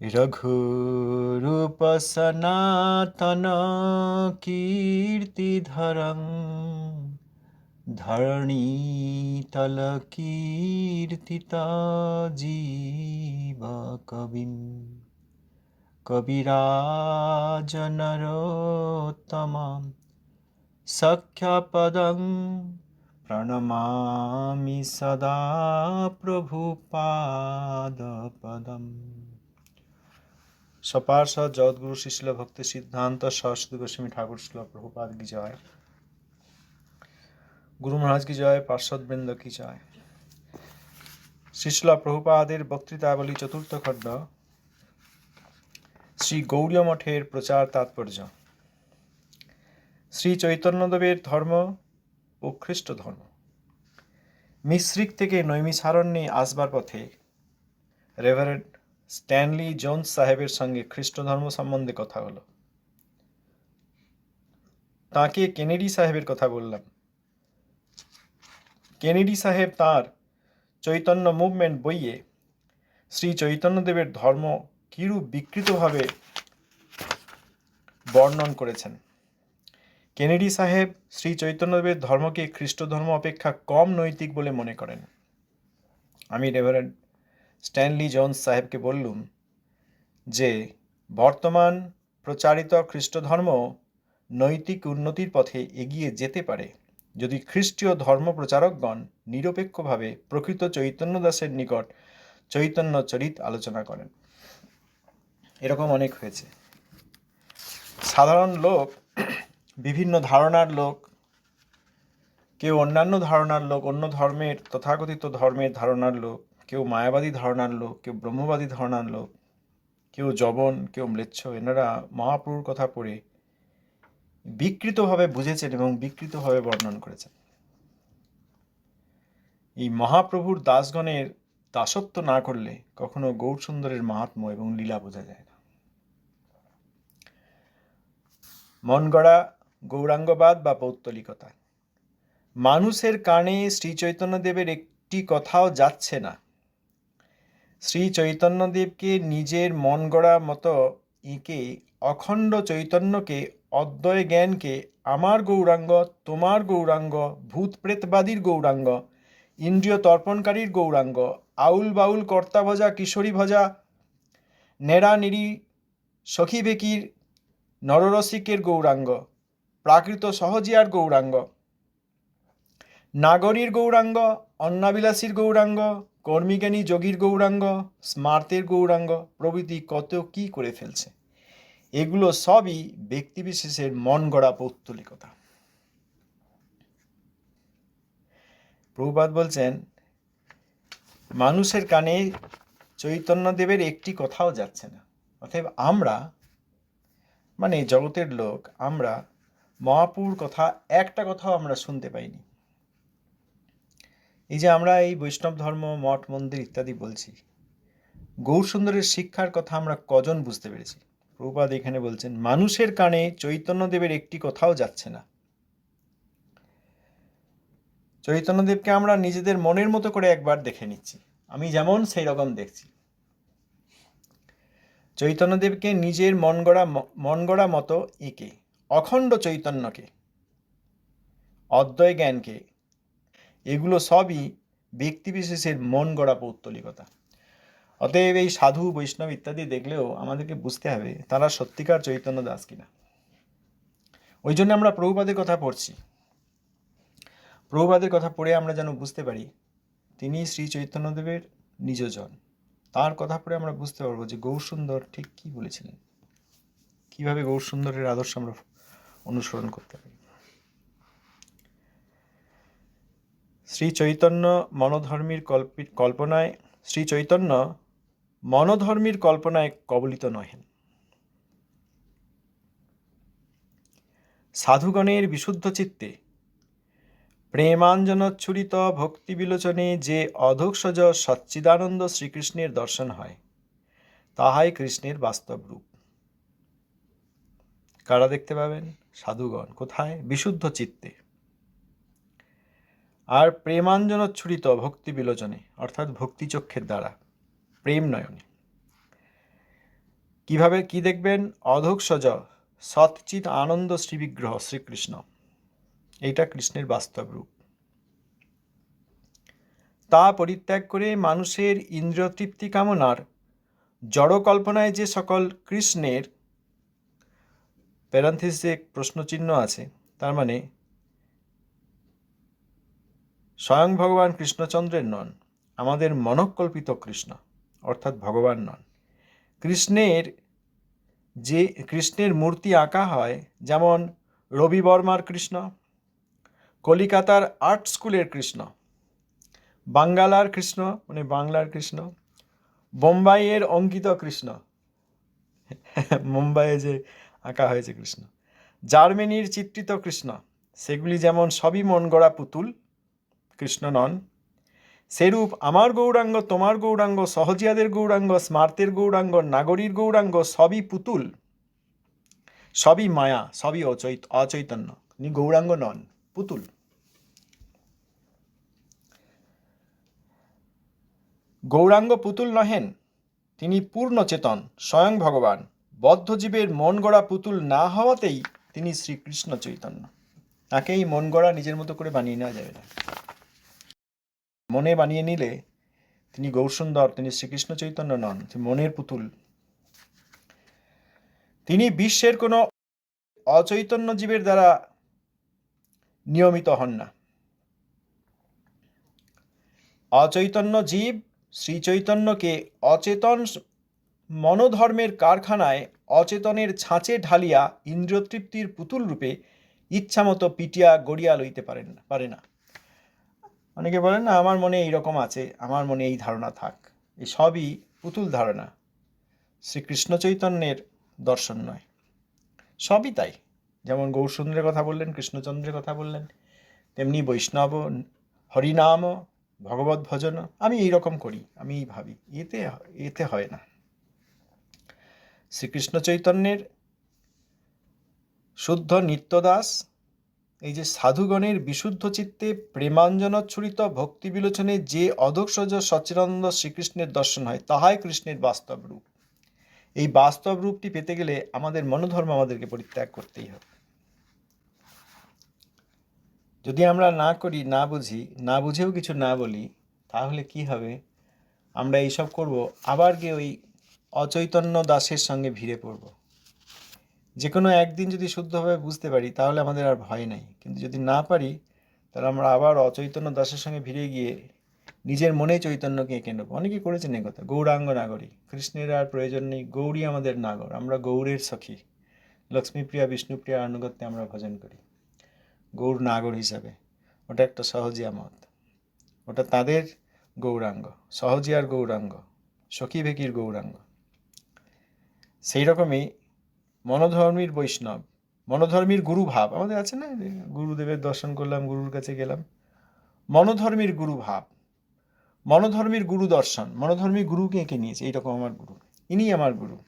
রঘুরূপ সনাতন কীর্তিধরং ধরণীতল কীর্তিতা জীব কবিম কবিরাজনরোত্তমাম সখ্যপদং প্রণমামি সদা প্রভুপাদপদম সপার্ষদ জগৎগুরু শিশিল ভক্তি, সিদ্ধান্ত, সরস্বতী গোস্বামী ঠাকুর শিল প্রভুপাদ, কি জয়? গুরু মহারাজ, কি জয়? পার্শ্বদ বৃন্দ কি জয়? শিশলা প্রভুপাদের বক্তৃতাবলী চতুর্থ খণ্ড। শ্রী গৌরীয় মঠের প্রচার তাৎপর্য। শ্রী চৈতন্যদেবের ধর্ম ও খ্রিস্ট ধর্ম মিশ্রিক থেকে নৈমিসারণ্যে আসবার পথে রেভারেন্ড স্ট্যানলি জোন্স সাহেবের সঙ্গে খ্রিস্ট ধর্ম সম্বন্ধে কথা হলো। তাকে কেনেডি সাহেবের কথা বললাম। কেনেডি সাহেব তার চৈতন্য মুভমেন্ট বইয়ে শ্রী চৈতন্যদেবের ধর্ম কিরূপ বিকৃতভাবে বর্ণন করেছেন। কেনেডি সাহেব শ্রী চৈতন্যদেবের ধর্মকে খ্রিস্ট ধর্ম অপেক্ষা কম নৈতিক বলে মনে করেন। আমি রেভারেন্ড স্ট্যানলি জোন্স সাহেবকে বললুম যে, বর্তমান প্রচারিত খ্রিস্ট ধর্ম নৈতিক উন্নতির পথে এগিয়ে যেতে পারে যদি খ্রিস্টীয় ধর্ম প্রচারকগণ নিরপেক্ষভাবে প্রকৃত চৈতন্য দাসের নিকট চৈতন্য চরিত আলোচনা করেন। এরকম অনেক হয়েছে। সাধারণ লোক, বিভিন্ন ধারণার লোক, কেউ অন্যান্য ধারণার লোক, অন্য ধর্মের তথাকথিত ধর্মের ধারণার লোক কেউ মায়াবাদী ধারণা লোক কেউ ব্রহ্মবাদী ধারণা লোক কেউ জবন কেউ ম্লেচ্ছ, এনারা মহাপ্রভুর কথা পড়ে বিকৃতভাবে বুঝেছেন এবং বিকৃতভাবে বর্ণন করেছেন। এই মহাপ্রভুর দাসগণের দাসত্ব না করলে কখনো গৌর সুন্দরের মাহাত্ম এবং লীলা বোঝা যায় না। মন গড়া গৌরাঙ্গবাদ বা পৌত্তলিকতা। মানুষের কানে শ্রী চৈতন্যদেবের একটি কথাও যাচ্ছে না। শ্রী চৈতন্যদেবকে নিজের মন গড়া মতো এঁকে, অখণ্ড চৈতন্যকে, অদ্বয় জ্ঞানকে, আমার গৌরাঙ্গ, তোমার গৌরাঙ্গ ভূত প্রেতবাদীর গৌরাঙ্গ ইন্দ্রিয় তর্পণকারীর গৌরাঙ্গ আউল বাউল কর্তা ভজা কিশোরী ভজা নেড়া নিড়ি সখী বেকির নররসিকের গৌরাঙ্গ, প্রাকৃত সহজিয়ার গৌরাঙ্গ, নাগরীর গৌরাঙ্গ, অন্নাবিলাসীর গৌরাঙ্গ কর্মীজ্ঞানী যোগীর গৌরাঙ্গ, স্মার্তের গৌরাঙ্গ প্রভৃতি কত কি করে ফেলছে? এগুলো সবই ব্যক্তিবিশেষের মন গড়া পৌত্তলিকতা। প্রভুপাত বলছেন, মানুষের কানে চৈতন্যদেবের একটি কথাও যাচ্ছে না। অতএব আমরা মানে জগতের লোক, আমরা মহাপুর কথা, একটা কথাও আমরা শুনতে পাইনি। এই যে আমরা এই বৈষ্ণব ধর্ম, মঠ, মন্দির ইত্যাদি বলছি গৌর সুন্দরের শিক্ষার কথা আমরা কজন বুঝতে পেরেছি? প্রভুপাদ এখানে বলছেন, মানুষের কানে চৈতন্যদেবের একটি কথাও যাচ্ছে না। চৈতন্যদেবকে আমরা নিজেদের মনের মতো করে একবার দেখে নিচ্ছি। আমি যেমন সেই রকম দেখছি। চৈতন্যদেবকে নিজের মন গড়া মন গড়া মতো এঁকে, অখণ্ড চৈতন্যকে অদ্বয় জ্ঞানকে এগুলো সবই ব্যক্তিবিশেষের মন গড়া পৌত্তলিকতা। অতএব এই সাধু, বৈষ্ণব ইত্যাদি দেখলেও আমাদেরকে বুঝতে হবে তারা সত্যিকার চৈতন্য দাস কিনা। ওই জন্য আমরা প্রভুপাদের কথা পড়ছি। প্রভুপাদের কথা পড়ে আমরা যেন বুঝতে পারি, তিনি শ্রী চৈতন্যদেবের নিজজন। তার কথা পড়ে আমরা বুঝতে পারব যে গৌরসুন্দর ঠিক কি বলেছিলেন? কীভাবে গৌরসুন্দরের আদর্শ আমরা অনুসরণ করতে পারি? শ্রী চৈতন্য মনোধর্মীর কল্পনায় শ্রী চৈতন্য মনোধর্মীর কল্পনায় কবলিত নহেন। সাধুগণের বিশুদ্ধ চিত্তে প্রেমাঞ্জনোচ্ছুরিত ভক্তি বিলোচনে যে অধোক্ষজ সচ্চিদানন্দ শ্রীকৃষ্ণের দর্শন হয়, তাহাই কৃষ্ণের বাস্তব রূপ। কারা দেখতে পাবেন? সাধুগণ। কোথায়? বিশুদ্ধ চিত্তে। আর প্রেমাঞ্জনোচ্ছুরিত ভক্তি বিলোচনে অর্থাৎ ভক্তি চক্ষের দ্বারা প্রেম নয়নে কীভাবে কি দেখবেন? অধোক্ষজ সৎচিত আনন্দ শ্রীবিগ্রহ শ্রীকৃষ্ণ। এইটা কৃষ্ণের বাস্তব রূপ। তা পরিত্যাগ করে মানুষের ইন্দ্রিয় তৃপ্তি কামনার জড় কল্পনায় যে সকল কৃষ্ণের প্যারান্থিসে প্রশ্নচিহ্ন আছে, তার মানে স্বয়ং ভগবান কৃষ্ণচন্দ্রের নন, আমাদের মনকল্পিত কৃষ্ণ, অর্থাৎ ভগবান নন। কৃষ্ণের যে, কৃষ্ণের মূর্তি আঁকা হয়, যেমন রবি বর্মার কৃষ্ণ, কলিকাতার আর্ট স্কুলের কৃষ্ণ, বাঙ্গালার কৃষ্ণ মানে বাংলার কৃষ্ণ, বোম্বাইয়ের অঙ্কিত কৃষ্ণ মুম্বাইয়ে যে আঁকা হয়েছে কৃষ্ণ, জার্মানির চিত্রিত কৃষ্ণ, সেগুলি যেমন সবই মন গড়া পুতুল কৃষ্ণ নন। সেরূপ আমার গৌরাঙ্গ, তোমার গৌরাঙ্গ, সহজিয়াদের গৌরাঙ্গ, স্মার্তের গৌরাঙ্গ, নাগরীর গৌরাঙ্গ সবই পুতুল, সবই মায়া, সবই অচৈত, অচৈতন্য। তিনি গৌরাঙ্গ নন, পুতুল। গৌরাঙ্গ পুতুল নহেন, তিনি পূর্ণ চেতন স্বয়ং ভগবান। বদ্ধজীবের মন গড়া পুতুল না হওয়াতেই তিনি শ্রীকৃষ্ণ চৈতন্য। তাকেই মন গড়া নিজের মতো করে বানিয়ে নেওয়া যাবে না। মনে বানিয়ে নিলে তিনি গৌরসুন্দর, তিনি শ্রীকৃষ্ণ চৈতন্য নন, তিনি মনের পুতুল। তিনি বিশ্বের কোনো অচৈতন্য জীবের দ্বারা নিয়মিত হন না। অচৈতন্য জীব শ্রী চৈতন্যকে অচেতন মনোধর্মের কারখানায় অচেতনের ছাঁচে ঢালিয়া ইন্দ্রিয়তৃপ্তির পুতুল রূপে ইচ্ছামতো পিটিয়া গড়িয়া লইতে পারেন পারে না। অনেকে বলেন, না, আমার মনে এই রকম আছে, আমার মনে এই ধারণা থাক। এই সবই পুতুল ধারণা। শ্রীকৃষ্ণ চৈতন্যের দর্শন নয়। সবই তাই। যেমন গৌরসুন্দরের কথা বললেন, কৃষ্ণচন্দ্রের কথা বললেন, তেমনি বৈষ্ণব, হরিনাম, ভগবত ভজন, আমি এই রকম করি, আমি এই ভাবি। এতে এতে হয় না। শ্রীকৃষ্ণ চৈতন্যের শুদ্ধ নিত্যদাস এই যে সাধুগণের বিশুদ্ধ চিত্তে প্রেমাঞ্জনোচ্ছুরিত ভক্তি বিলোচনে যে অধক্ষজ সচিরানন্দ শ্রীকৃষ্ণের দর্শন হয়, তাহাই কৃষ্ণের বাস্তব রূপ। এই বাস্তব রূপটি পেতে গেলে আমাদের মনোধর্ম আমাদেরকে পরিত্যাগ করতেই হবে। যদি আমরা না করি, না বুঝি, না বুঝেও কিছু না বলি, তাহলে কি হবে? আমরা এইসব করব, আবার গিয়ে ওই অচৈতন্য দাসের সঙ্গে ভিড়ে পড়ব। যে কোনো একদিন যদি শুদ্ধভাবে বুঝতে পারি, তাহলে আমাদের আর ভয় নেই। কিন্তু যদি না পারি, তাহলে আমরা আবার অচৈতন্য দাসের সঙ্গে ভিড়ে গিয়ে নিজের মনে চৈতন্যকে এঁকে নেব। অনেকে করেছেন এই কথা, গৌরাঙ্গ নাগরী। কৃষ্ণের আর প্রয়োজন নেই, গৌরী আমাদের নাগর, আমরা গৌরের সখী। লক্ষ্মীপ্রিয়া, বিষ্ণুপ্রিয়া, আনুগত্যে আমরা ভজন করি। গৌর নাগর হিসাবে, ওটা একটা সহজিয়া মত। ওটা তাদের গৌরাঙ্গ, সহজিয়ার গৌরাঙ্গ, সখী ভেকির গৌরাঙ্গ। সেই রকমই মনোধর্মীর বৈষ্ণব, মনোধর্মীর গুরু ভাব আমাদের আছে না? গুরুদেবের দর্শন করলাম, গুরুর কাছে গেলাম। মনোধর্মীর গুরু ভাব মনোধর্মীর গুরু দর্শন, মনোধর্মী গুরুকে এঁকে নিয়েছে। এইরকম আমার গুরু। ইনি আমার গুরু।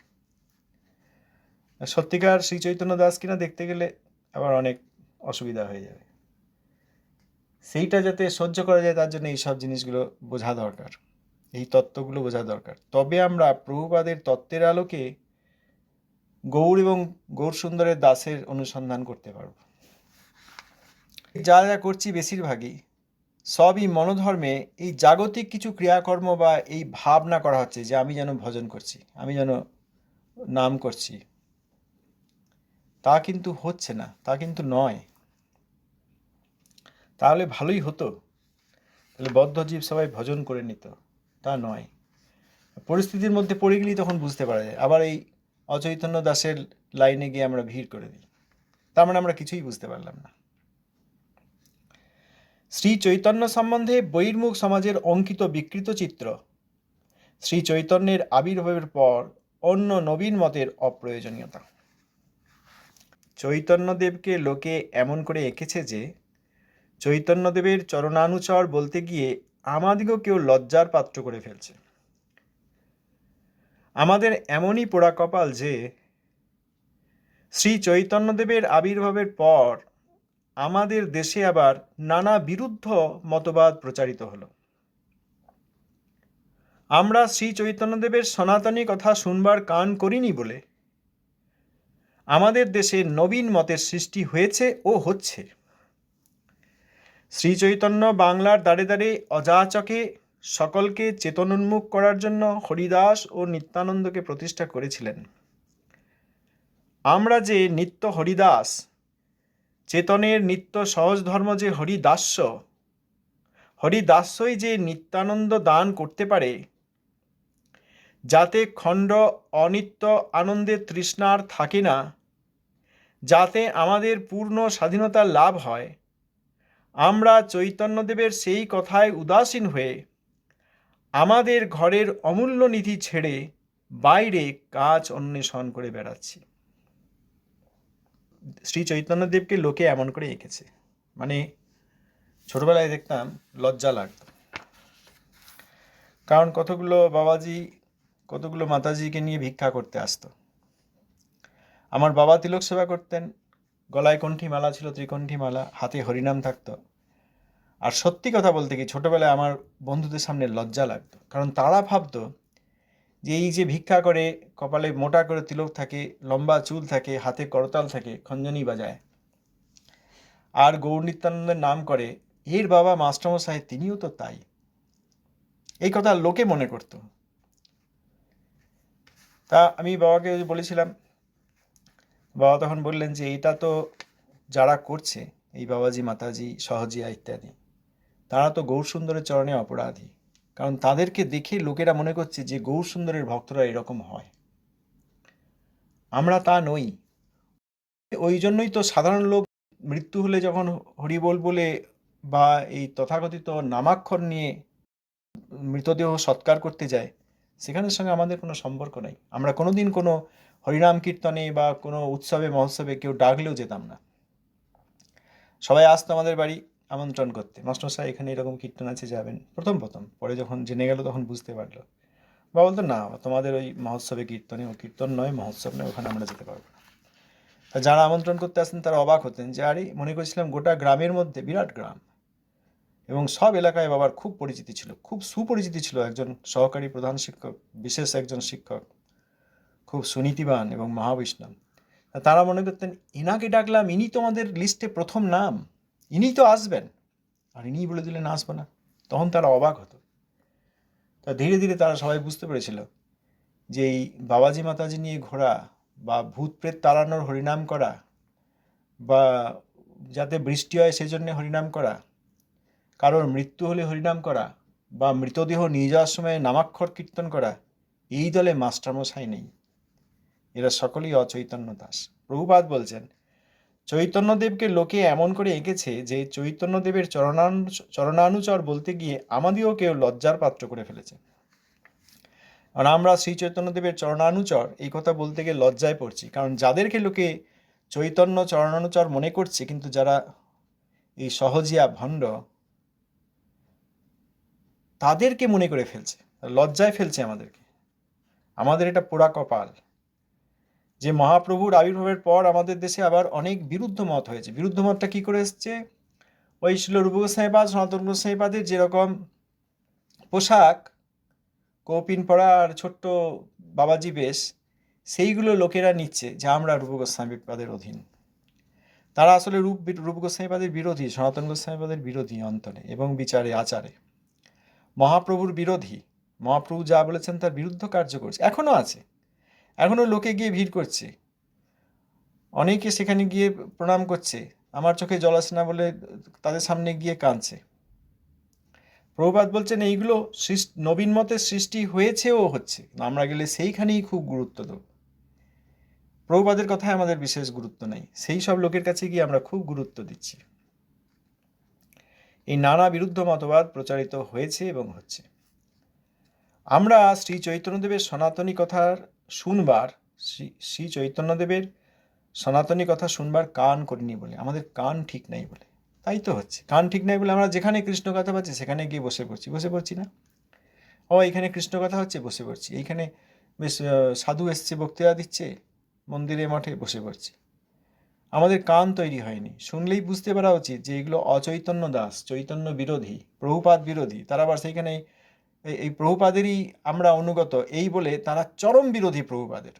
সত্যিকার শ্রী চৈতন্য দাস কিনা দেখতে গেলে আবার অনেক অসুবিধা হয়ে যাবে। সেইটা যাতে সহ্য করা যায়, তার জন্য এই সব জিনিসগুলো বোঝা দরকার। এই তত্ত্বগুলো বোঝা দরকার। তবে আমরা প্রভুপাদের তত্ত্বের আলোকে গৌর এবং গৌর সুন্দরের দাসের অনুসন্ধান করতে পারব যা যা করছি বেশিরভাগই সবই মনোধর্মে এই জাগতিক কিছু ক্রিয়াকর্ম বা এই ভাবনা করা হচ্ছে যে আমি যেন ভজন করছি, আমি যেন নাম করছি। তা কিন্তু হচ্ছে না, তা কিন্তু নয়। তাহলে ভালোই হতো। তাহলে বদ্ধজীব সবাই ভজন করে নিত, তা নয়। পরিস্থিতির মধ্যে পড়ে গেলেই তখন বুঝতে পারা যায়। আবার এই অচৈতন্য দাসের লাইনে গিয়ে আমরা ভিড় করে দিই তার মানে আমরা কিছুই বুঝতে পারলাম না। শ্রী চৈতন্য সম্বন্ধে বহির্মুখ সমাজের অঙ্কিত বিকৃত চিত্র। শ্রী চৈতন্যের আবির্ভাবের পর অন্য নবীন মতের অপ্রয়োজনীয়তা। চৈতন্যদেবকে লোকে এমন করে এঁকেছে যে, চৈতন্যদেবের চরণানুচর বলতে গিয়ে আমাদিগকেও লজ্জার পাত্র করে ফেলছে। আমাদের এমনই পোড়া কপাল যে শ্রী চৈতন্যদেবের আবির্ভাবের পর আমাদের দেশে আবার নানা বিরুদ্ধ মতবাদ প্রচারিত হলো। আমরা শ্রী চৈতন্যদেবের সনাতনী কথা শুনবার কান করিনি বলে আমাদের দেশে নবীন মতের সৃষ্টি হয়েছে ও হচ্ছে। শ্রী চৈতন্য বাংলার দাঁড়ে দাঁড়ে অযাচকে সকলকে চেতনোন্মুখ করার জন্য হরিদাস ও নিত্যানন্দকে প্রতিষ্ঠা করেছিলেন। আমরা যে নিত্য হরিদাস, চেতনের নিত্য সহজ ধর্ম যে হরিদাস্য হরিদাস্যই যে নিত্যানন্দ দান করতে পারে, যাতে খণ্ড অনিত্য আনন্দের তৃষ্ণার থাকে না, যাতে আমাদের পূর্ণ স্বাধীনতা লাভ হয়, আমরা চৈতন্যদেবের সেই কথায় উদাসীন হয়ে আমাদের ঘরের অমূল্য নিধি ছেড়ে বাইরে কাজ অন্বেষণ করে বেড়াচ্ছি। শ্রী চৈতন্যদেবকে লোকে এমন করে এঁকেছে। মানে ছোটবেলায় দেখতাম লজ্জা লাগতো। কারণ কতগুলো বাবাজি, কতগুলো মাতাজিকে নিয়ে ভিক্ষা করতে আসতো। আমার বাবা তিলক সেবা করতেন, গলায় কণ্ঠী মালা ছিল ত্রিকণ্ঠী মালা হাতে হরিনাম থাকতো। আর সত্যি কথা বলতে কি, ছোটবেলায় আমার বন্ধুদের সামনে লজ্জা লাগতো। কারণ তারা ভাবতো যে এই যে ভিক্ষা করে, কপালে মোটা করে তিলক থাকে, লম্বা চুল থাকে, হাতে করতাল থাকে, খঞ্জনি বাজায়। আর গৌর নিত্যানন্দের নাম করে, এর বাবা মাস্টারমশাই, তিনিও তো তাই। এই কথা লোকে মনে করত। তা আমি বাবাকে বলেছিলাম, বাবা তখন বললেন যে, এটা তো যারা করছে, এই বাবাজি, মাতাজি সহজিয়া ইত্যাদি তারা তো গৌর সুন্দরের চরণে অপরাধী। কারণ তাদেরকে দেখে লোকেরা মনে করছে যে গৌর সুন্দরের ভক্তরা এরকম হয়। আমরা তা নই। ওই জন্যই তো সাধারণ লোক মৃত্যু হলে যখন হরিবোল বলে বা এই তথাকথিত নামাক্ষর নিয়ে মৃতদেহ সৎকার করতে যায়, সেখানের সঙ্গে আমাদের কোনো সম্পর্ক নাই। আমরা কোনোদিন কোনো হরিনাম কীর্তনে বা কোনো উৎসবে, মহোৎসবে কেউ ডাকলেও যেতাম না। সবাই আসতো আমাদের বাড়ি। আমন্ত্রণ করতে। মাস্টারমশাই এখানে এরকম কীর্তন আছে, যাবেন। প্রথম প্রথম। পরে যখন জেনে গেল, তখন বুঝতে পারল। বা বলতো, না, তোমাদের ওই মহোৎসবে কীর্তনে, ও কীর্তন নয়, মহোৎসব নয়, ওখানে আমরা যেতে পারব তা যারা আমন্ত্রণ করতে আসতেন তারা অবাক হতেন যে, আরে, মনে করেছিলাম গোটা গ্রামের মধ্যে বিরাট গ্রাম। এবং সব এলাকায় বাবার খুব পরিচিতি ছিল, খুব সুপরিচিতি ছিল একজন সহকারী প্রধান শিক্ষক, বিশেষ একজন শিক্ষক, খুব সুনীতিবান এবং মহাবৈষ্ণব তারা মনে করতেন, এনাকে ডাকলাম, ইনি তোমাদের লিস্টে প্রথম নাম। ইনি তো আসবেন। আর ইনি বলে দিলেন আসব না। তখন তারা অবাক হতো। তা ধীরে ধীরে তারা সবাই বুঝতে পেরেছিল যে এই বাবাজি মাতাজি নিয়ে ঘোরা বা ভূত প্রেত তাড়ানোর হরিনাম করা বা যাতে বৃষ্টি হয় সেজন্য হরিনাম করা, কারোর মৃত্যু হলে হরিনাম করা বা মৃতদেহ নিয়ে যাওয়ার সময় নামাক্ষর কীর্তন করা, এই দলে মাস্টারমশাই নেই। এরা সকলেই অচৈতন্য দাস। প্রভুপাদ বলছেন চৈতন্যদেবকে লোকে এমন করে এঁকেছে যে চৈতন্যদেবের চরণানু চরণানুচর বলতে গিয়ে আমাদেরও কেউ লজ্জার পাত্র করে ফেলেছে। আর আমরা শ্রী চৈতন্যদেবের চরণানুচর এই কথা বলতে গিয়ে লজ্জায় পড়ছি। কারণ যাদেরকে লোকে চৈতন্য চরণানুচর মনে করছে, কিন্তু যারা এই সহজিয়া ভণ্ড, তাদেরকে মনে করে ফেলছে। লজ্জায় ফেলছে আমাদেরকে। আমাদের এটা পোড়া কপাল। যে মহাপ্রভুর আবির্ভাবের পর আমাদের দেশে আবার অনেক বিরুদ্ধ মত হয়েছে। বিরুদ্ধ মতটা কি করে এসছে? ওই ছিল রূপ গোসাইপাদ সনাতন গোসাইপাদের যেরকম পোশাক, কৌপিন পরা আর ছোট্ট বাবাজি বেশ, সেইগুলো লোকেরা নিচ্ছে যে আমরা রূপ গোস্বামীপাদের অধীন। তারা আসলে রূপ রূপ গোস্বামীপাদের বিরোধী, সনাতন গোস্বামীপাদের বিরোধী অন্তরে এবং বিচারে আচারে। মহাপ্রভুর বিরোধী, মহাপ্রভু যা বলেছেন তার বিরুদ্ধ কার্য করছে এখনও আছে। এখনও লোকে গিয়ে ভিড় করছে। অনেকে সেখানে গিয়ে প্রণাম করছে। আমার চোখে জল আসে না বলে তাদের সামনে গিয়ে কাঁদছে। প্রভুপাত বলছেন, এইগুলো নবীন মতের সৃষ্টি হয়েছেও হচ্ছে। আমরা গেলে সেইখানেই খুব গুরুত্ব দেব। প্রভুপাদের কথায় আমাদের বিশেষ গুরুত্ব নেই। সেই সব লোকের কাছে গিয়ে আমরা খুব গুরুত্ব দিচ্ছি। এই নানা বিরুদ্ধ মতবাদ প্রচারিত হয়েছে এবং হচ্ছে। আমরা শ্রী চৈতন্যদেবের সনাতনী কথার শুনবার, শ্রী চৈতন্যদেবের সনাতনী কথা শুনবার কান করিনি বলে। আমাদের কান ঠিক নাই বলে। তাই তো হচ্ছে। কান ঠিক নাই বলে আমরা যেখানে কৃষ্ণ কথা পাচ্ছি সেখানে গিয়ে বসে পড়ছি। বসে পড়ছি না? ও এখানে কৃষ্ণ কথা হচ্ছে, বসে পড়ছি। এইখানে বেশ সাধু এসছে, বক্তৃতা দিচ্ছে, মন্দিরে মঠে বসে পড়ছি। আমাদের কান তৈরি হয়নি। শুনলেই বুঝতে পারা উচিত যে এগুলো অচৈতন্য দাস, চৈতন্য বিরোধী, প্রভুপাত বিরোধী। তারা আবার সেইখানে এই- প্রভুপাদেরই আমরা অনুগত, এই বলে তারা চরম বিরোধী প্রভুপাদের।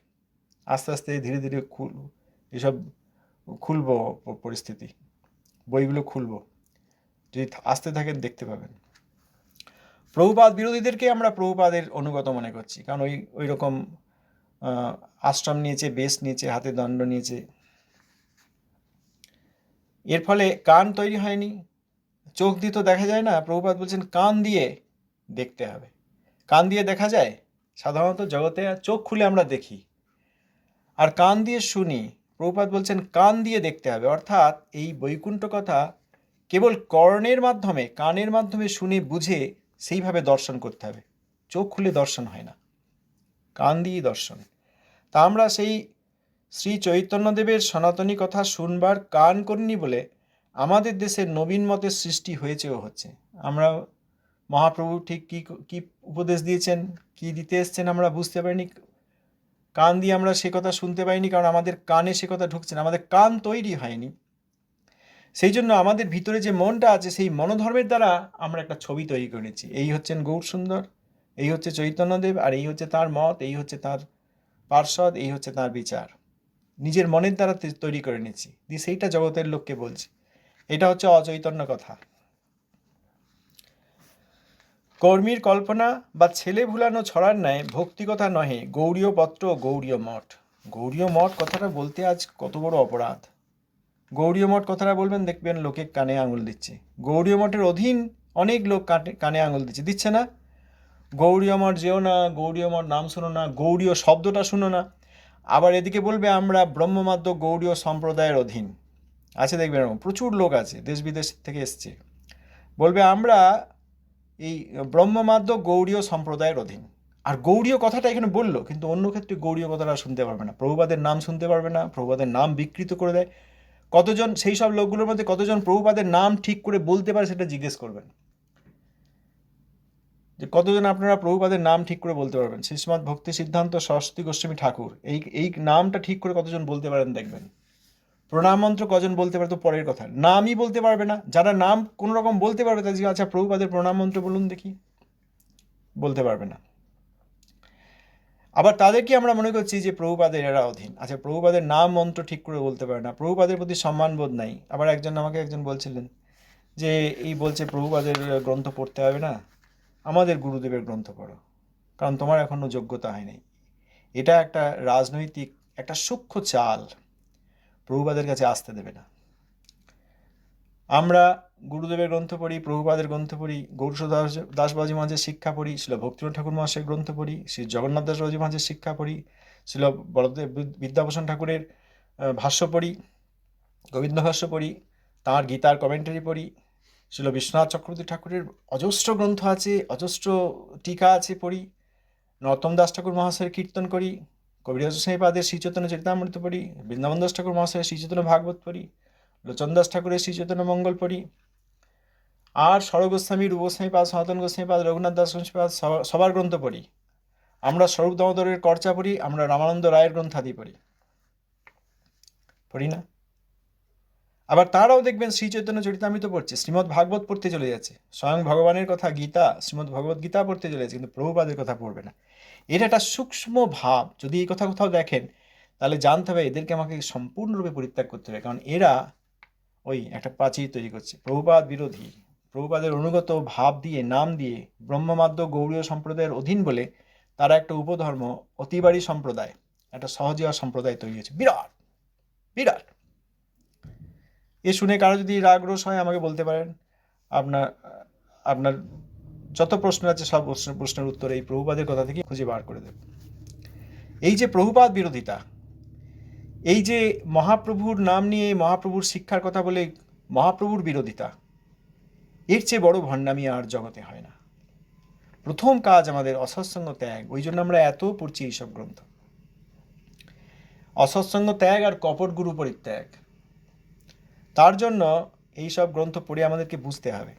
আস্তে আস্তে ধীরে ধীরে খুল, এসব খুলবো পরিস্থিতি, বইগুলো খুলব। যদি আসতে থাকেন দেখতে পাবেন। প্রভুপাদ বিরোধীদেরকে আমরা প্রভুপাদের অনুগত মনে করছি, কারণ ওই ওই রকম আশ্রম নিয়েছে, বেশ নিয়েছে, হাতে দণ্ড নিয়েছে। এর ফলে কান তৈরি হয়নি। চোখ দিয়ে তো দেখা যায় না, প্রভুপাদ বলছেন, কান দিয়ে দেখতে হবে। কান দিয়ে দেখা যায়? সাধারণত জগতে চোখ খুলে আমরা দেখি। আর কান দিয়ে শুনি প্রভুপাদ বলছেন কান দিয়ে দেখতে হবে। অর্থাৎ এই বৈকুণ্ঠ কথা কেবল কর্ণের মাধ্যমে, কানের মাধ্যমে শুনে বুঝে সেইভাবে দর্শন করতে হবে। চোখ খুলে দর্শন হয় না। কান দিয়েই দর্শন। তা আমরা সেই শ্রী চৈতন্যদেবের সনাতনী কথা শুনবার কান করিনি বলে আমাদের দেশে নবীন মতের সৃষ্টি হয়েছেও হচ্ছে। আমরা মহাপ্রভু ঠিক কী কী উপদেশ দিয়েছেন? কী দিতে এসছেন আমরা বুঝতে পারিনি। কান দিয়ে আমরা সে কথা শুনতে পাইনি, কারণ আমাদের কানে সে কথা ঢুকছে না, আমাদের কান তৈরি হয়নি। সেই জন্য আমাদের ভিতরে যে মনটা আছে, সেই মনোধর্মের দ্বারা আমরা একটা ছবি তৈরি করে নিচ্ছি। এই হচ্ছেন গৌর সুন্দর, এই হচ্ছে চৈতন্যদেব, আর এই হচ্ছে তার মত, এই হচ্ছে তার পার্ষদ এই হচ্ছে তার বিচার। নিজের মনের দ্বারা তৈরি করে নিচ্ছি। দিয়ে সেইটা জগতের লোককে বলছি। এটা হচ্ছে অচৈতন্য কথা। কর্মীর কল্পনা বা ছেলে ভুলানো ছড়ার ন্যায় ভক্তি কথা নহে, গৌরীয় পত্র গৌরীয় মঠ। গৌরীয় মঠ কথাটা বলতে আজ কত বড় অপরাধ। গৌরীয় মঠ কথাটা বলবেন, দেখবেন লোকে কানে আঙুল দিচ্ছে। গৌরীয় মঠের অধীন অনেক লোক কানে কানে আঙুল দিচ্ছে দিচ্ছে না? গৌরীয় মঠ যেও না, গৌরীয় মঠ নাম শোনো না, গৌরীয় শব্দটা শুনো না। আবার এদিকে বলবে, আমরা ব্রহ্মমাদ্য গৌরীয় সম্প্রদায়ের অধীন। আছে দেখবেন প্রচুর লোক আছে, দেশ বিদেশ থেকে এসছে। বলবে, আমরা এই ব্রহ্মমাদ্য গৌরীয় সম্প্রদায়ের অধীন। আর গৌরীয় কথাটা এখানে বলল, কিন্তু অন্য ক্ষেত্রে গৌরীয় কথাটা শুনতে পারবে না। প্রভুপাদের নাম শুনতে পারবে না, প্রভুপাদের নাম বিকৃত করে দেয়। কতজন, সেই সব লোকগুলোর মধ্যে কতজন প্রভুপাদের নাম ঠিক করে বলতে পারে সেটা জিজ্ঞেস করবেন। যে কতজন আপনারা প্রভুপাদের নাম ঠিক করে বলতে পারবেন? শ্রীষ্মৎ ভক্তি সিদ্ধান্ত সরস্বতী গোস্বামী ঠাকুর, এই এই নামটা ঠিক করে কতজন বলতে পারেন দেখবেন। প্রণাম মন্ত্র কজন বলতে পারে তো পরের কথা। নামই বলতে পারবে না। যারা নাম কোনো রকম বলতে পারবে তাদের আচ্ছা প্রভুপাদের প্রণাম মন্ত্র বলুন দেখি। বলতে পারবে না। আবার তাদেরকে আমরা মনে করছি যে প্রভুপাদের এরা অধীন। আচ্ছা প্রভুপাদের নাম মন্ত্র ঠিক করে বলতে পারে না। প্রভুপাদের প্রতি সম্মানবোধ নাই। আবার একজন আমাকে একজন বলছিলেন যে, এই বলছে প্রভুপাদের গ্রন্থ পড়তে হবে না। আমাদের গুরুদেবের গ্রন্থ পড়ো। কারণ তোমার এখনও যোগ্যতা হয়নি। এটা একটা রাজনৈতিক, একটা সূক্ষ্ম চাল। প্রভুপাদের কাছে আসতে দেবে না। আমরা গুরুদেবের গ্রন্থ পড়ি, প্রভুপাদের গ্রন্থ পড়ি গৌরস দাস দাসবাজি মাঝে শিক্ষা পড়ি শিল ভক্তিনাথ ঠাকুর মহাশয়ের গ্রন্থ পড়ি, শ্রী জগন্নাথ দাসবাজি মাঝে শিক্ষা পড়ি শিল বলদেব বিদ্যাভূষণ ঠাকুরের ভাষ্য পড়ি, গোবিন্দ ভাষ্য পড়ি, তাঁর গীতার কমেন্টারি পড়ি শিল বিশ্বনাথ চক্রবর্তী ঠাকুরের অজস্র গ্রন্থ আছে, অজস্র টিকা আছে পড়ি নরতম দাস ঠাকুর মহাশয়ের কীর্তন করি কবিরাজ সাহেবাদের শ্রীচৈতন্য চরিতামৃত পড়ি, বৃন্দাবন দাস ঠাকুর মহাশয়ের শ্রীচৈতন্য ভাগবত পড়ি, লোচন দাস ঠাকুরের শ্রীচৈতন্য মঙ্গল পড়ি। আর সরব গোস্বামী, রূপ গোস্বামী পাদ, সনাতন গোস্বামী পাদ, রঘুনাথ দাস গোস্বামী পাদ, সবার- গ্রন্থ পড়ি। আমরা স্বরূপ দামোদরের কর্চা পড়ি, আমরা রামানন্দ রায়ের গ্রন্থাদি পড়ি। পড়ি না? আবার তারাও দেখবেন শ্রী চৈতন্য চরিতামৃত পড়ছে, শ্রীমদ্ ভাগবত পড়তে চলে যাচ্ছে। স্বয়ং ভগবানের কথা গীতা, শ্রীমদ্ ভগবত গীতা পড়তে চলে যাচ্ছে, কিন্তু প্রভুপাদের কথা পড়বে না। এটা একটা সূক্ষ্ম ভাব। যদি এই কথা কোথাও দেখেন, তাহলে জানতে হবে এদেরকে আমাকে সম্পূর্ণরূপে পরিত্যাগ করতে হবে। কারণ এরা ওই একটা প্রাচীর তৈরি করছে। প্রভুপাদ বিরোধী। প্রভুপাদের অনুগত ভাব দিয়ে, নাম দিয়ে, ব্রহ্মমাদ্য গৌরীয় সম্প্রদায়ের অধীন বলে তারা একটা উপধর্ম অতিবাড়ি সম্প্রদায়, একটা সহজীয়া সম্প্রদায় তৈরি হয়েছে। বিরাট! বিরাট! এ শুনে কারও যদি রাগ রোষ হয়, আমাকে বলতে পারেন। আপনার আপনার যত প্রশ্ন আছে সব প্রশ্ন প্রশ্নের উত্তর এই প্রভুপাদের কথা থেকে খুঁজে বার করে দেব। এই যে প্রভুপাদ বিরোধিতা, এই যে মহাপ্রভুর নাম নিয়ে মহাপ্রভুর শিক্ষার কথা বলে মহাপ্রভুর বিরোধিতা, এর চেয়ে বড় ভণ্ডামি আর জগতে হয় না। প্রথম কাজ আমাদের অসৎসঙ্গ ত্যাগ, ওই জন্য আমরা এত পড়ছি এইসব গ্রন্থ। অসৎসঙ্গ ত্যাগ আর কপট গুরু পরিত্যাগ তার জন্য এই সব গ্রন্থ পড়ে আমাদেরকে বুঝতে হবে।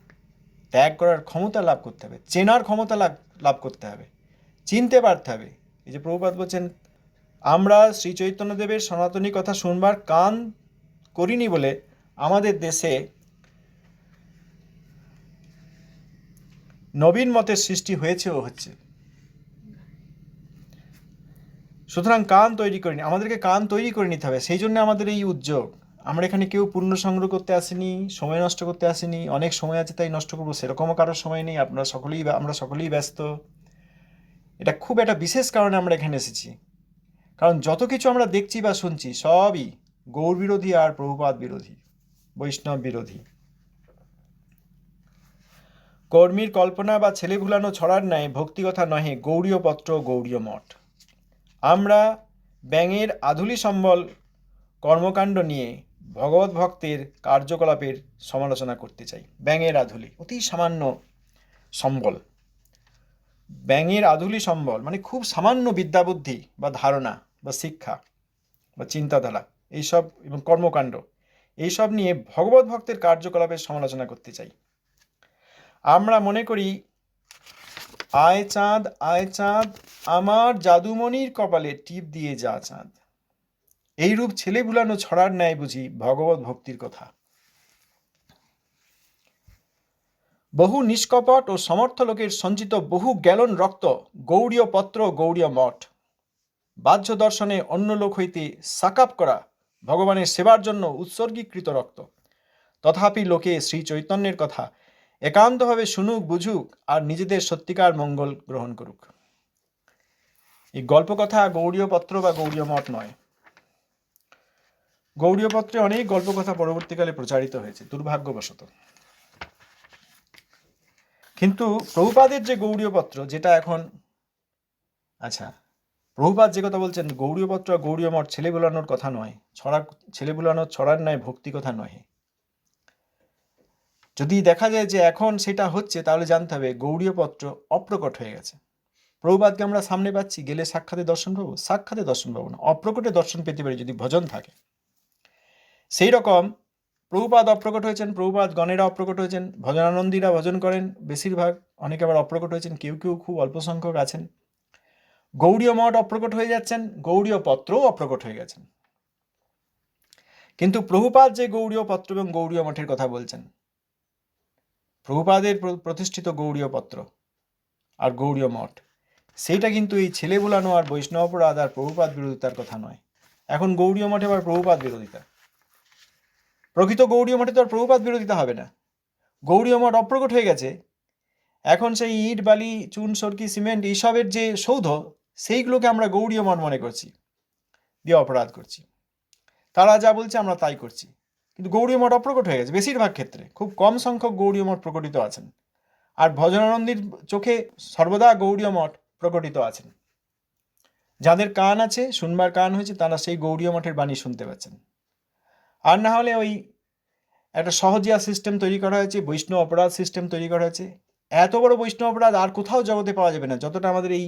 ত্যাগ করার ক্ষমতা লাভ করতে হবে, চেনার ক্ষমতা লাভ করতে হবে, চিনতে পারতে হবে। এই যে প্রভুপাত বলছেন, আমরা শ্রী চৈতন্যদেবের সনাতনী কথা শুনবার কান করিনি বলে আমাদের দেশে নবীন মতের সৃষ্টি হয়েছে ও হচ্ছে। সুতরাং কান তৈরি করিনি, আমাদেরকে কান তৈরি করে নিতে হবে, সেই জন্য আমাদের এই উদ্যোগ। আমরা এখানে কেউ পূর্ণ সংগ্রহ করতে আসিনি, সময় নষ্ট করতে আসিনি, অনেক সময় আছে তাই নষ্ট করব, সেরকমও কারোর সময় নেই, আপনারা সকলেই আমরা সকলেই ব্যস্ত। এটা খুব একটা বিশেষ কারণে আমরা এখানে এসেছি। কারণ যত কিছু আমরা দেখছি বা শুনছি, সবই গৌর বিরোধী আর প্রভুপাত বিরোধী, বৈষ্ণব বিরোধী। কর্মীর কল্পনা বা ছেলে ভুলানো ছড়ার ন্যায় ভক্তিকথা নহে গৌরীয় পত্র, গৌরীয় মঠ। আমরা ব্যাঙের আধুলি সম্বল কর্মকাণ্ড নিয়ে ভগবত ভক্তের কার্যকলাপের সমালোচনা করতে চাই। ব্যাঙের আধুলি, অতি সামান্য সম্বল। ব্যাঙের আধুলি সম্বল মানে খুব সামান্য বিদ্যাবুদ্ধি বা ধারণা বা শিক্ষা বা চিন্তাধারা, এইসব এবং কর্মকাণ্ড, এইসব নিয়ে ভগবত ভক্তের কার্যকলাপের সমালোচনা করতে চাই। আমরা মনে করি, আয় চাঁদ আয় চাঁদ, আমার জাদুমণির কপালে টিপ দিয়ে যা চাঁদ। এইরূপ ছেলে ভুলানো ছড়ার ন্যায় বুঝি ভগবত ভক্তির কথা। বহু নিষ্কপট ও সমর্থ লোকের সঞ্চিত বহু গ্যালন রক্ত গৌড়ীয় পত্র গৌড়ীয় মঠ। বাহ্য দর্শনে অন্য লোক হইতে সাকাপ করা ভগবানের সেবার জন্য উৎসর্গীকৃত রক্ত। তথাপি লোকে শ্রী চৈতন্যের কথা একান্তভাবে শুনুক, বুঝুক আর নিজেদের সত্যিকার মঙ্গল গ্রহণ করুক। এই গল্প কথা গৌড়ীয় পত্র বা গৌড়ীয় মঠ নয়। গৌড়ীয় পত্রে অনেক গল্প কথা পরবর্তীকালে প্রচারিত হয়েছে, দুর্ভাগ্যবশত। কিন্তু প্রভুপাদের যে গৌড়ীয় পত্র, যেটা এখন আচ্ছা প্রভুপাদ যে কথা বলছেন গৌড়ীয় পত্র গৌড়ীয় মঠ ছেলে বোলানোর কথা নয়, ছড়া, ছেলে বোলানোর ছড়ার নয়, ভক্তি কথা নয়। যদি দেখা যায় যে এখন সেটা হচ্ছে, তাহলে জানতে হবে গৌড়ীয় পত্র অপ্রকট হয়ে গেছে। প্রভুপাদকে আমরা সামনে পাচ্ছি, গেলে সাক্ষাতে দর্শন পাবো? সাক্ষাতে দর্শন পাবো না, অপ্রকটে দর্শন পেতে পারি যদি ভজন থাকে। সেই রকম প্রভুপাদ অপ্রকট হয়েছেন, প্রভুপাদ গণেরা অপ্রকট হয়েছেন, ভজনানন্দীরা ভজন করেন, বেশিরভাগ অনেকে আবার অপ্রকট হয়েছেন, কেউ কেউ খুব অল্প সংখ্যক আছেন। গৌড়ীয় মঠ অপ্রকট হয়ে যাচ্ছেন, গৌড়ীয় পত্রও অপ্রকট হয়ে গেছেন। কিন্তু প্রভুপাদ যে গৌড়ীয় পত্র এবং গৌড়ীয় মঠের কথা বলছেন, প্রভুপাদের প্রতিষ্ঠিত গৌড়ীয় পত্র আর গৌড়ীয় মঠ, সেইটা কিন্তু এই ছেলে বোলানো আর বৈষ্ণব অপরাধ আর প্রভুপাদ বিরোধিতার কথা নয়। এখন গৌড়ীয় মঠে আবার প্রভুপাত বিরোধিতা। প্রকৃত গৌড়ীয় মঠে তো আর প্রভুপাত বিরোধিতা হবে না। গৌড়ীয় মঠ অপ্রকট হয়ে গেছে। এখন সেই ইট, বালি, চুন, সরকি, সিমেন্ট এইসবের যে সৌধ, সেইগুলোকে আমরা গৌড়ীয় মঠ মনে করছি। দিয়ে অপরাধ করছি। তারা যা বলছে আমরা তাই করছি। কিন্তু গৌড়ীয় মঠ অপ্রকট হয়ে গেছে বেশিরভাগ ক্ষেত্রে। খুব কম সংখ্যক গৌড়ীয় মঠ প্রকটিত আছেন। আর ভজনানন্দীর চোখে সর্বদা গৌড়ীয় মঠ প্রকটিত আছেন। যাদের কান আছে, শুনবার কান হয়েছে, তারা সেই গৌড়ীয় মঠের বাণী শুনতে পাচ্ছেন। আর না হলে ওই একটা সহজিয়া সিস্টেম তৈরি করা হয়েছে, বৈষ্ণব অপরাধ সিস্টেম তৈরি করা হয়েছে। এত বড় বৈষ্ণব অপরাধ আর কোথাও জগতে পাওয়া যাবে না। যতটা আমাদের এই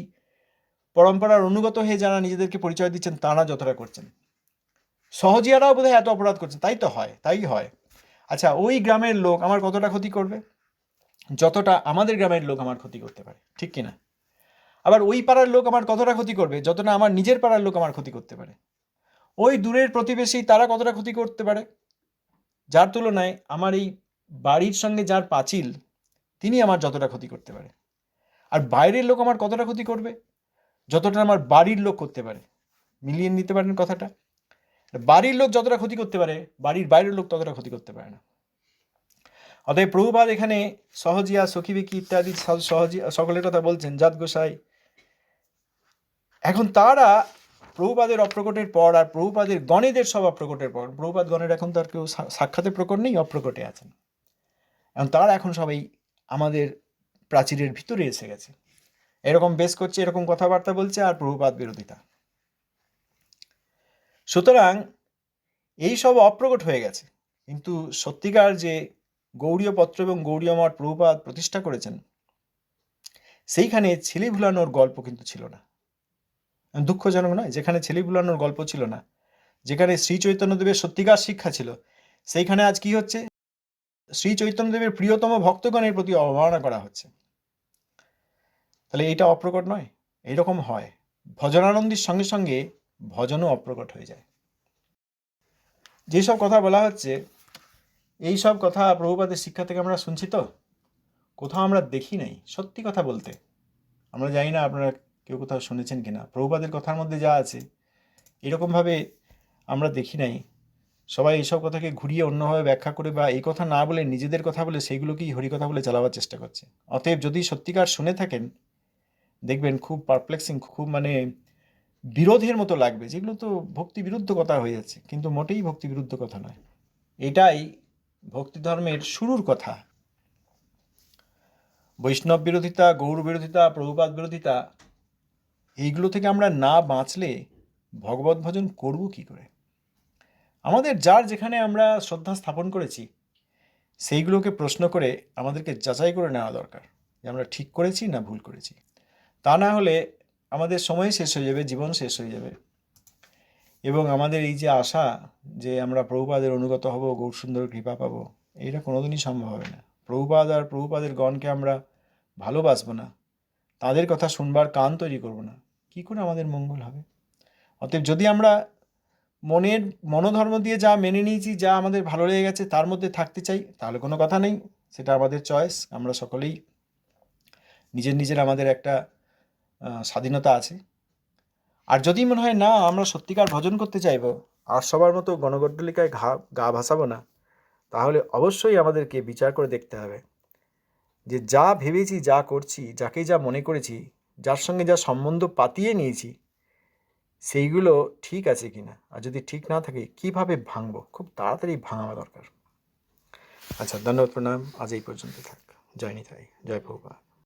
পরম্পরার অনুগত হয়ে যারা নিজেদেরকে পরিচয় দিচ্ছেন, তারা যতটা করছেন। সহজিয়ারাও বোধহয় এত অপরাধ করছেন। তাই তো হয়, তাই হয়। আচ্ছা ওই গ্রামের লোক আমার কতটা ক্ষতি করবে? যতটা আমাদের গ্রামের লোক আমার ক্ষতি করতে পারে, ঠিক কিনা? আবার ওই পাড়ার লোক আমার কতটা ক্ষতি করবে? যতটা আমার নিজের পাড়ার লোক আমার ক্ষতি করতে পারে? ওই দূরের প্রতিবেশী তারা কতটা ক্ষতি করতে পারে? যার তুলনায় আমার এই বাড়ির সঙ্গে যার পাঁচিল, তিনি আমার যতটা ক্ষতি করতে পারে। আর বাইরের লোক আমার কতটা ক্ষতি করবে? যতটা আমার বাড়ির লোক করতে পারে। মিলিয়ে নিতে পারেন কথাটা। বাড়ির লোক যতটা ক্ষতি করতে পারে, বাড়ির বাইরের লোক ততটা ক্ষতি করতে পারে না। অতএব প্রভুপাদ এখানে সহজিয়া সখী সখীবিকি ইত্যাদি সহজিয়া সকলের কথা বলছেন। জাত গোসাই। এখন তারা প্রভুপাদের অপ্রকটের পর আর প্রভুপাদের গণেদের সব অপ্রকটের পর, প্রভুপাদ গণের এখন তার কেউ সাক্ষাতে প্রকট নেই, অপ্রকটে আছেন। এবং তারা এখন সবাই আমাদের প্রাচীরের ভিতরে এসে গেছে। এরকম বেশ করছে, এরকম কথাবার্তা বলছে আর প্রভুপাদ বিরোধিতা। সুতরাং এই সব অপ্রকট হয়ে গেছে। কিন্তু সত্যিকার যে গৌড়ীয় পত্র এবং গৌড়ীয় মঠ প্রভুপাদ প্রতিষ্ঠা করেছেন, সেইখানে ছেলে ভুলানোর গল্প কিন্তু ছিল না। দুঃখজনক নয়, যেখানে ছেলে বুলানোর গল্প ছিল না, যেখানে শ্রী চৈতন্যদেবের সত্যিকার শিক্ষা ছিল, সেইখানে আজ কি হচ্ছে? শ্রী চৈতন্যদেবের প্রিয়তম ভক্তগণের প্রতি অবমাননা করা হচ্ছে। তাহলে এটা অপ্রকট নয় এইরকম হয়। ভজনানন্দীর সঙ্গে সঙ্গে ভজনও অপ্রকট হয়ে যায়। যেসব কথা বলা হচ্ছে, এই সব কথা প্রভুপাদের শিক্ষা থেকে আমরা শুনছি তো? কোথাও আমরা দেখি নাই, সত্যি কথা বলতে। আমরা জানি না আপনারা কেউ কোথাও শুনেছেন কিনা? প্রভুপাদের কথার মধ্যে যা আছে, এরকমভাবে আমরা দেখি নাই। সবাই এইসব কথাকে ঘুরিয়ে অন্যভাবে ব্যাখ্যা করে বা এই কথা না বলে নিজেদের কথা বলে সেইগুলোকেই হরিকথা বলে চালাবার চেষ্টা করছে। অতএব যদি সত্যিকার শুনে থাকেন, দেখবেন খুব পারপ্লেক্সিং, খুব মানে বিরোধের মতো লাগবে। যেগুলো তো ভক্তি বিরুদ্ধ কথা হয়ে যাচ্ছে, কিন্তু মোটেই ভক্তি বিরুদ্ধ কথা নয়। এটাই ভক্তি ধর্মের শুরুর কথা। বৈষ্ণব বিরোধিতা, গৌর বিরোধিতা, প্রভুপাদ বিরোধিতা এইগুলো থেকে আমরা না বাঁচলে ভগবত ভজন করব কি করে? আমাদের যার যেখানে আমরা শ্রদ্ধা স্থাপন করেছি, সেইগুলোকে প্রশ্ন করে আমাদেরকে যাচাই করে নেওয়া দরকার যে আমরা ঠিক করেছি না ভুল করেছি। তা না হলে আমাদের সময় শেষ হয়ে যাবে, জীবন শেষ হয়ে যাবে। এবং আমাদের এই যে আশা যে আমরা প্রভুপাদের অনুগত হব, গৌরসুন্দর কৃপা পাবো, এইটা কোনোদিনই সম্ভব হবে না। প্রভুপাদ আর প্রভুপাদের গণকে আমরা ভালোবাসবো না, তাদের কথা শুনবার কান তৈরি করব না। কি করে আমাদের মঙ্গল হবে? অতএব যদি আমরা মনের মনোধর্ম দিয়ে যা মেনে নিয়েছি, যা আমাদের ভালো লেগে গেছে, তার মধ্যে থাকতে চাই, তাহলে কোনো কথা নেই। সেটা আমাদের চয়েস আমরা সকলেই নিজের নিজের আমাদের একটা স্বাধীনতা আছে। আর যদি মনে হয়, না, আমরা সত্যিকার ভজন করতে চাইব, আর সবার মতো গণগড্ডলিকায় ঘা, গা ভাসাবো না, তাহলে অবশ্যই আমাদেরকে বিচার করে দেখতে হবে যে যা ভেবেছি, যা করছি যাকে যা মনে করেছি যার সঙ্গে যা সম্বন্ধ পাতিয়ে নিয়েছি, সেইগুলো ঠিক আছে কি না আর যদি ঠিক না থাকে, কীভাবে ভাঙবো? খুব তাড়াতাড়ি ভাঙা দরকার। আচ্ছা ধন্যবাদ প্রণাম। আজ এই পর্যন্ত থাক। জয় নিতাই। জয় প্রভুপাত